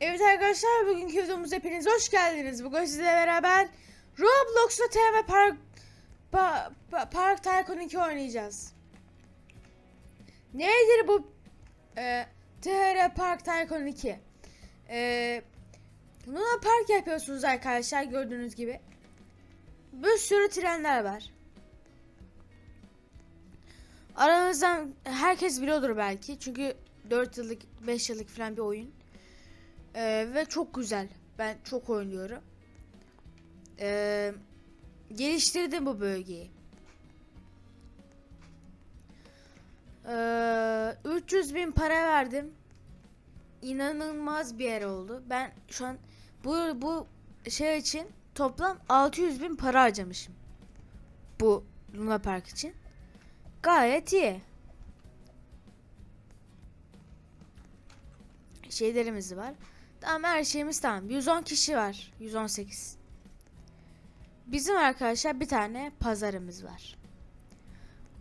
Evet arkadaşlar bugünkü videomuza hepiniz hoş geldiniz. Bugün sizle beraber Roblox'ta tema Park pa, pa- Park Tycoon 2 oynayacağız. Nedir bu e, TR Park Tycoon 2? E, Luna Park yapıyorsunuz arkadaşlar gördüğünüz gibi. Bir sürü trenler var. Aranızdan herkes biliyordur belki. Çünkü 4 yıllık 5 yıllık falan bir oyun. Ee, ve çok güzel. Ben çok oynuyorum. Ee, geliştirdim bu bölgeyi. Ee, 300 bin para verdim. İnanılmaz bir yer oldu. Ben şu an bu bu şey için toplam 600 bin para harcamışım. Bu Luna Park için. Gayet iyi. Şeylerimiz var. Tamam her şeyimiz tamam. 110 kişi var. 118. Bizim arkadaşlar bir tane pazarımız var.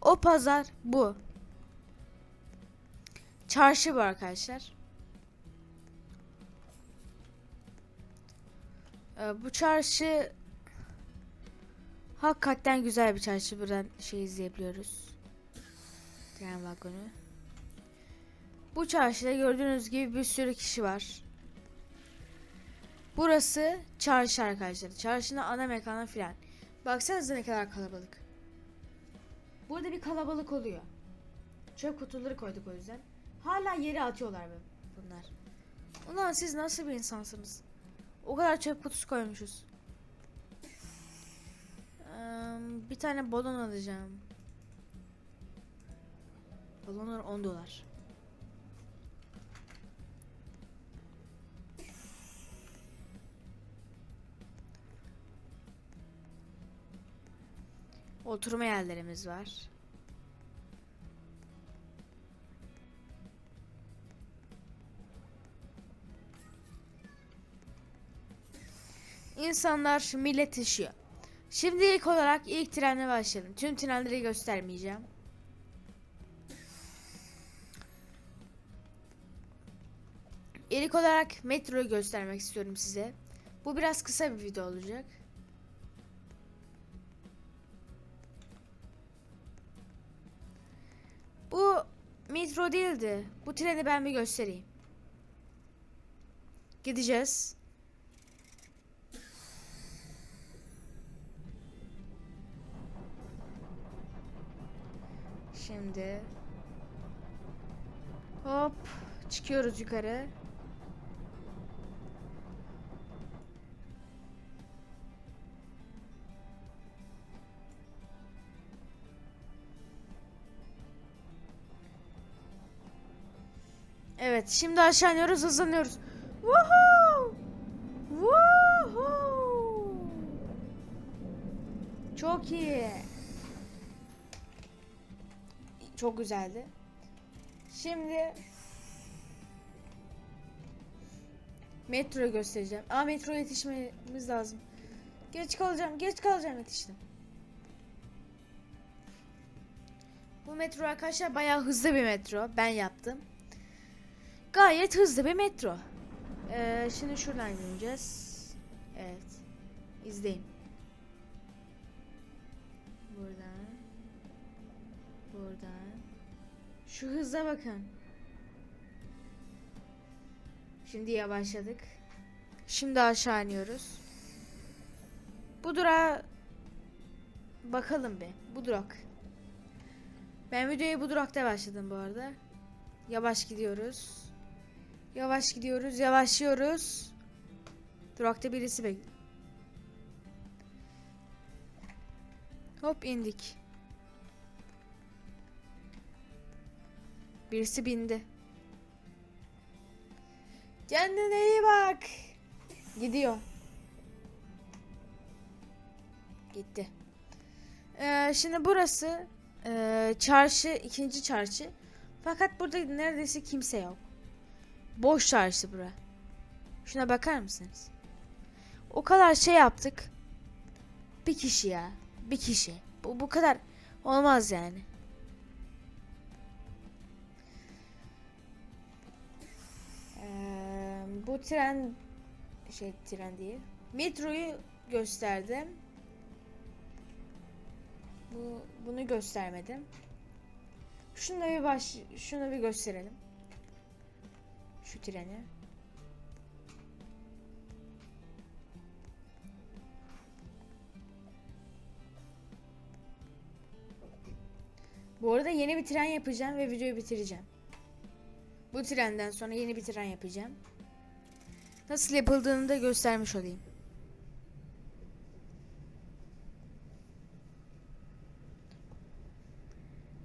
O pazar bu. Çarşı bu arkadaşlar. Ee, bu çarşı hakikaten güzel bir çarşı. Buradan şey izleyebiliyoruz. Tren vagonu. Bu çarşıda gördüğünüz gibi bir sürü kişi var. Burası çarşı arkadaşlar. Çarşının ana mekanı filan. Baksanıza ne kadar kalabalık. Burada bir kalabalık oluyor. Çöp kutuları koyduk o yüzden. Hala yere atıyorlar bu- bunlar. Ulan siz nasıl bir insansınız? O kadar çöp kutusu koymuşuz. Bir tane balon alacağım. Balonlar 10 dolar. Oturma yerlerimiz var. İnsanlar millet yaşıyor. Şimdi ilk olarak ilk trenle başlayalım. Tüm trenleri göstermeyeceğim. İlk olarak metroyu göstermek istiyorum size. Bu biraz kısa bir video olacak. Bu metro değildi. Bu treni ben bir göstereyim. Gideceğiz. Şimdi hop çıkıyoruz yukarı. Evet, şimdi aşağı iniyoruz, hızlanıyoruz. Woohoo! Woohoo! Çok iyi. Çok güzeldi. Şimdi metro göstereceğim. Aa metro yetişmemiz lazım. Geç kalacağım, geç kalacağım yetiştim. Bu metro arkadaşlar bayağı hızlı bir metro. Ben yaptım. Gayet hızlı bir metro. Ee, şimdi şuradan ineceğiz. Evet. İzleyin. Buradan. Buradan. Şu hıza bakın. Şimdi yavaşladık. Şimdi aşağı iniyoruz. Bu durağa bakalım be. Bu durak. Ben videoyu bu durakta başladım bu arada. Yavaş gidiyoruz. Yavaş gidiyoruz, yavaşlıyoruz. Durakta birisi bekliyor. Hop indik. Birisi bindi. Kendine iyi bak. Gidiyor. Gitti. Ee, şimdi burası e, çarşı, ikinci çarşı. Fakat burada neredeyse kimse yok. Boş çarşı bura. Şuna bakar mısınız? O kadar şey yaptık. Bir kişi ya. Bir kişi. Bu, bu kadar olmaz yani. Ee, bu tren şey tren değil. Metroyu gösterdim. Bu bunu göstermedim. Şunu da bir baş şunu bir gösterelim. Şu treni. Bu arada yeni bir tren yapacağım ve videoyu bitireceğim. Bu trenden sonra yeni bir tren yapacağım. Nasıl yapıldığını da göstermiş olayım.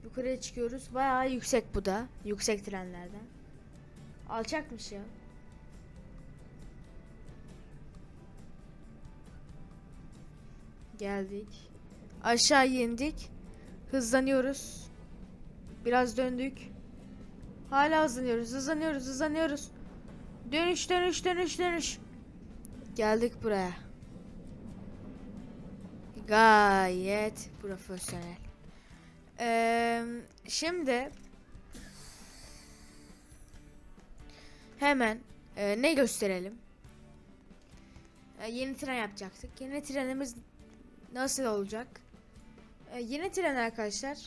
Yukarıya çıkıyoruz. Bayağı yüksek bu da. Yüksek trenlerden. Alçakmış ya. Geldik. Aşağı indik. Hızlanıyoruz. Biraz döndük. Hala hızlanıyoruz. Hızlanıyoruz. Hızlanıyoruz. Dönüş dönüş dönüş dönüş. Geldik buraya. Gayet profesyonel. Ee, şimdi hemen e, ne gösterelim? E, yeni tren yapacaktık. Yeni trenimiz nasıl olacak? E, yeni tren arkadaşlar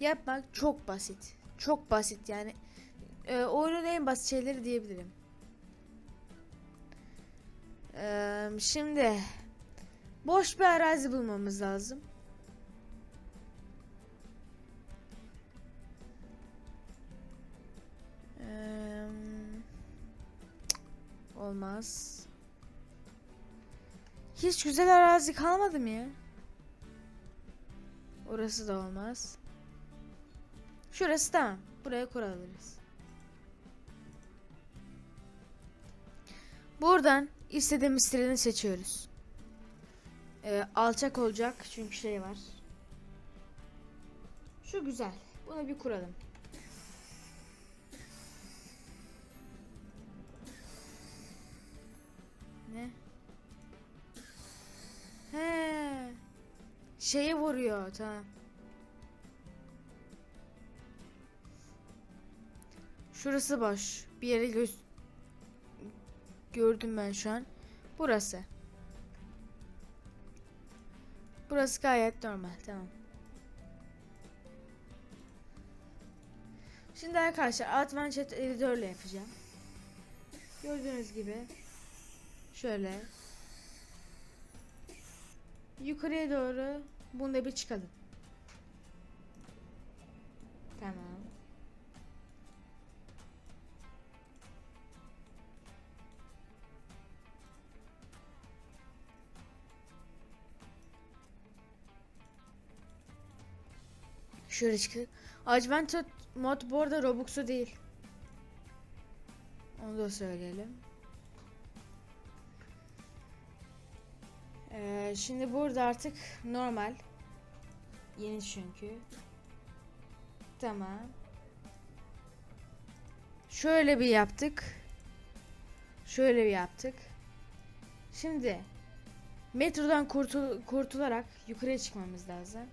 yapmak çok basit. Çok basit yani. E, oyunun en basit şeyleri diyebilirim. E, şimdi boş bir arazi bulmamız lazım. Cık, olmaz. Hiç güzel arazi kalmadı mı ya? Orası da olmaz. Şurası tamam. Buraya kurabiliriz. Buradan istediğimiz treni seçiyoruz. Ee, alçak olacak çünkü şey var. Şu güzel. Bunu bir kuralım. Şeye vuruyor tamam. Şurası boş. Bir yere göz gördüm ben şu an. Burası. Burası gayet normal. Tamam. Şimdi arkadaşlar Advanced Editor ile yapacağım. Gördüğünüz gibi şöyle yukarıya doğru bunda bir çıkalım. Tamam. Şöyle çıktık. Adventure mod bu arada Robux'u değil. Onu da söyleyelim. Ee, şimdi burada artık normal. Yeni çünkü. Tamam. Şöyle bir yaptık. Şöyle bir yaptık. Şimdi metrodan kurtul kurtularak yukarıya çıkmamız lazım.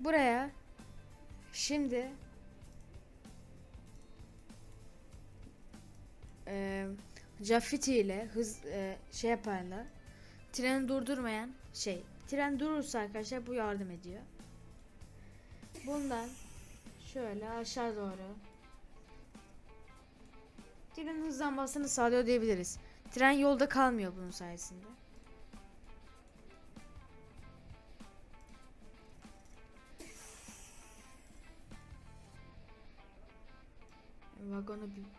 Buraya şimdi e, Jaffiti ile hız e, şey yaparlar. Treni durdurmayan şey. Tren durursa arkadaşlar bu yardım ediyor. Bundan şöyle aşağı doğru trenin hızlanmasını sağlıyor diyebiliriz. Tren yolda kalmıyor bunun sayesinde.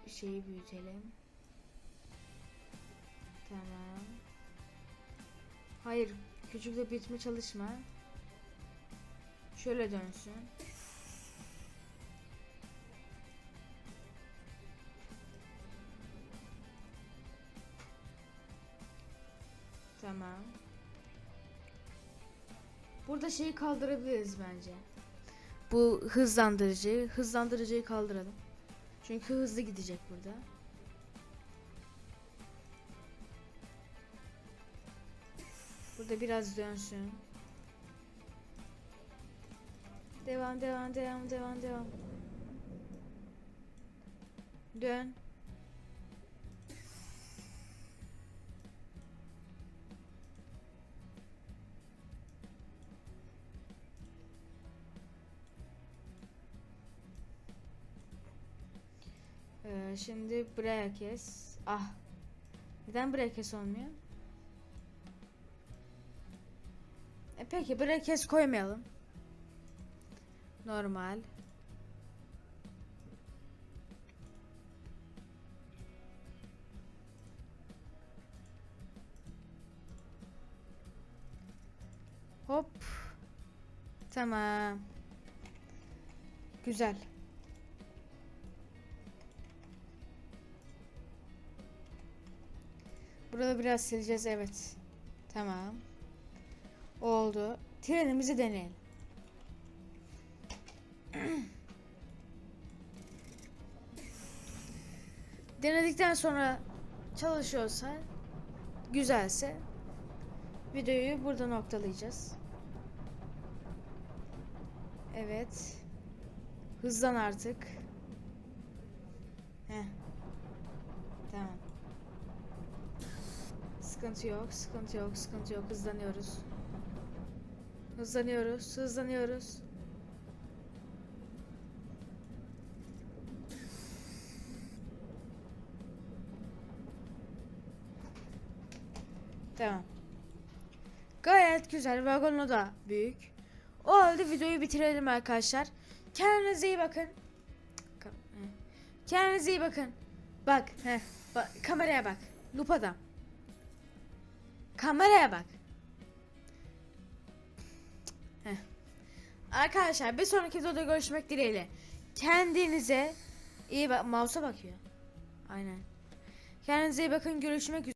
Şeyi büyütelim. Tamam. Hayır, küçükle büyütme çalışma. Şöyle dönsün. Tamam. Burada şeyi kaldırabiliriz bence. Bu hızlandırıcıyı, hızlandırıcıyı kaldıralım. Çünkü hızlı gidecek burada. Burada biraz dönsün. Devam devam devam devam devam. Dön. Ee, şimdi buraya. Ah. Neden buraya olmuyor? E peki buraya koymayalım. Normal. Hop. Tamam. Güzel. Burada biraz sileceğiz evet. Tamam. Oldu. Trenimizi deneyelim. Denedikten sonra çalışıyorsa, güzelse videoyu burada noktalayacağız. Evet. Hızlan artık. Heh. Sıkıntı yok, sıkıntı yok, sıkıntı yok. Hızlanıyoruz. Hızlanıyoruz, hızlanıyoruz. Tamam. Gayet güzel. Vagonu da büyük. O halde videoyu bitirelim arkadaşlar. Kendinize iyi bakın. He. Kendinize iyi bakın. Bak, heh, bak kameraya bak. Lupadan. Kameraya bak. Heh. Arkadaşlar bir sonraki videoda görüşmek dileğiyle. Kendinize iyi bak. Mouse'a bakıyor. Aynen. Kendinize iyi bakın. Görüşmek üzere.